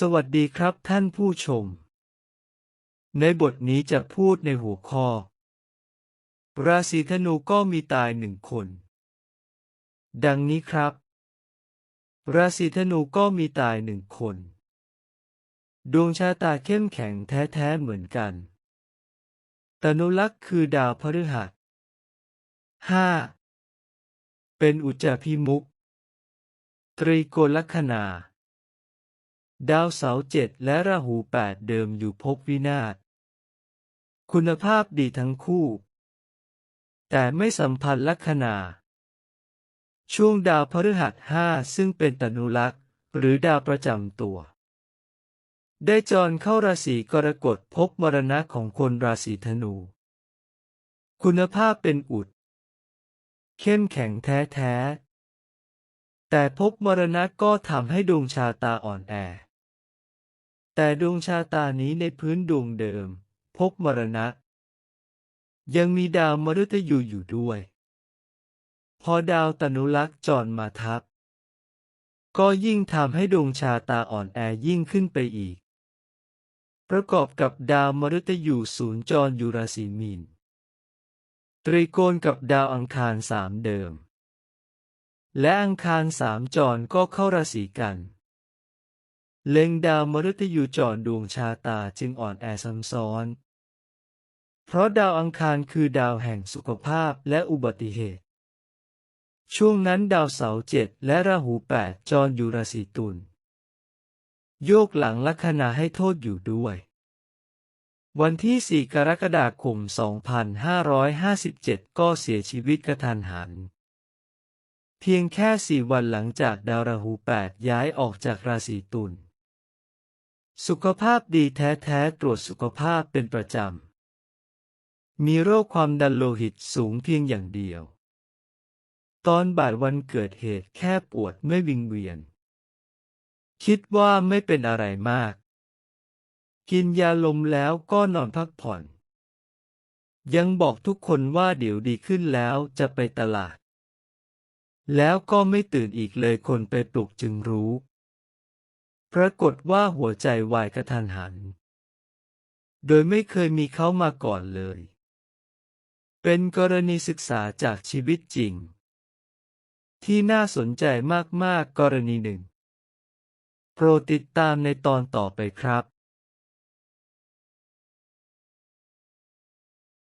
สวัสดีครับท่านผู้ชม ในบทนี้จะพูดในหัวข้อ ราศีธนูก็มีตายหนึ่งคน ดังนี้ครับ ราศีธนูก็มีตายหนึ่งคน ดวงชะตาเข้มแข็งแท้ๆเหมือนกัน ตนุลักษ์คือดาวพฤหัสห้าเป็นอุจจาพิมุก ตรีโกลัคนา ดาวเสาร์เจ็ดและราหูแปดเดิมอยู่ภพวินาศ คุณภาพดีทั้งคู่ แต่ไม่สัมพันธ์ลัคนา ช่วงดาวพฤหัสห้าซึ่งเป็นตนุลักษ์หรือดาวประจำตัว ได้จรเข้าราศีกรกฎพบมรณะของคนราศีธนู คุณภาพเป็นอุด เข้มแข็งแท้แต่พบมรณะก็ทำให้ดวงชาตาอ่อนแอ แต่ดวงชาตานี้ในพื้นดวงเดิม พบมรณะ ยังมีดาวมฤตยูอยู่ด้วย พอดาวตนุลักษ์จรมาทับ ก็ยิ่งทำให้ดวงชาตาอ่อนแอยิ่งขึ้นไปอีก ประกอบกับดาวมฤตยูศูนย์จรอยู่ราศีมีนตรีโกณกับดาวอังคารสามเดิม และอังคารสามจรก็เข้าราศีกัน เล็งดาวมฤตยูจรดวงชาตาจึงอ่อนแอซ้ำซ้อน เพราะดาวอังคารคือดาวแห่งสุขภาพและอุบัติเหตุ ช่วงนั้นดาวเสาร์เจ็ดและราหูแปดจรอยู่ราศีตุลโยกหลังลัคนาให้โทษอยู่ด้วย วันที่ 4 กรกฎาคม 2557 ก็เสียชีวิตกระทันหัน เพียงแค่สี่วันหลังจากดาวราหูแปดย้ายออกจากราศีตุล สุขภาพดีแท้ๆ ตรวจสุขภาพเป็นประจำ มีโรคความดันโลหิตสูงเพียงอย่างเดียว ตอนบ่ายวันเกิดเหตุแค่ปวดไม่วิงเวียน คิดว่าไม่เป็นอะไรมาก กินยาลมแล้วก็นอนพักผ่อน ยังบอกทุกคนว่าเดี๋ยวดีขึ้นแล้วจะไปตลาด แล้วก็ไม่ตื่นอีกเลยคนไปปลุกจึงรู้ ปรากฏว่าหัวใจวายกระทันหัน โดยไม่เคยมีเขามาก่อนเลย เป็นกรณีศึกษาจากชีวิตจริง ที่น่าสนใจมาก ๆ กรณีหนึ่ง โปรดติดตามในตอนต่อไปครับ